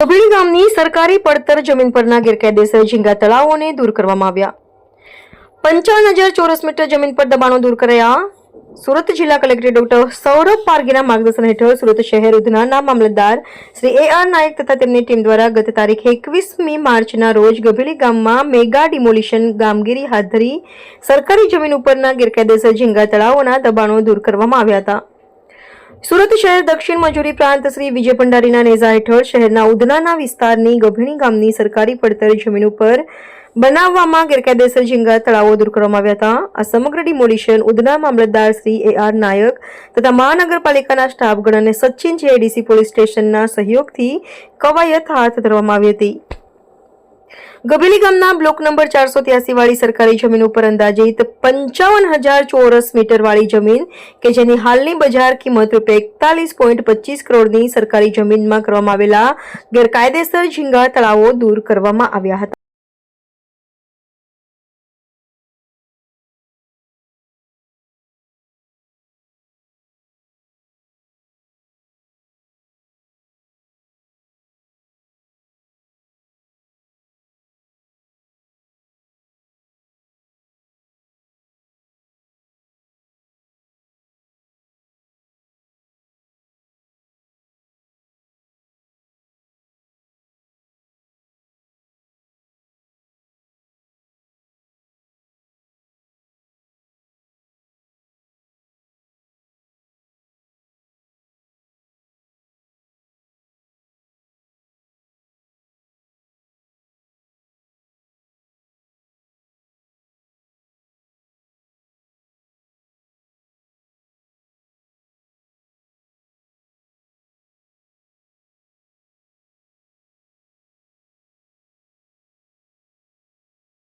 ગામની સરકારી પડતર જમીન પરના ગેરકાયદેસર ઝીંગા તળાવોને દૂર કરવામાં આવ્યા. પંચાવન હજાર ચોરસ મીટર જમીન પર દબાણો દૂર કરાયા. સુરત જિલ્લા કલેક્ટર ડોક્ટર સૌરભ પારગીના માર્ગદર્શન હેઠળ સુરત શહેર ઉધનાના મામલતદાર શ્રી એ આર નાયક તથા તેમની ટીમ દ્વારા ગત તારીખ એકવીસમી માર્ચના રોજ ગભેલી ગામમાં મેગા ડિમોલિશન કામગીરી હાથ ધરી સરકારી જમીન ઉપરના ગેરકાયદેસર ઝીંગા તળાવોના દબાણો દૂર કરવામાં આવ્યા હતા. સુરત શહેર દક્ષિણ મજૂરી પ્રાંત શ્રી વિજય ભંડારીના નેજા હેઠળ શહેરના ઉધનાના વિસ્તારની ગભીણી ગામની સરકારી પડતર જમીન ઉપર બનાવવામાં ગેરકાયદેસર ઝીંગા તળાવો દૂર કરવામાં આવ્યા હતા. આ સમગ્ર ડિમોલિશન ઉધના મામલતદાર શ્રી એ આર નાયક તથા મહાનગરપાલિકાના સ્ટાફગણ અને સચિન જેઆઈડીસી પોલીસ સ્ટેશનના સહયોગથી કવાયત હાથ ધરવામાં આવી હતી. ગભેલી ગામના બ્લોક નંબર ચારસો ત્યાસી વાળી સરકારી જમીન ઉપર અંદાજિત પંચાવન હજાર ચોરસ મીટર વાળી જમીન કે જેની હાલની બજાર કિંમત રૂપિયા એકતાલીસ પોઈન્ટ પચીસ કરોડની સરકારી જમીનમાં કરવામાં આવેલા ગેરકાયદેસર ઝીંગા તળાવો દૂર કરવામાં આવ્યા હતા.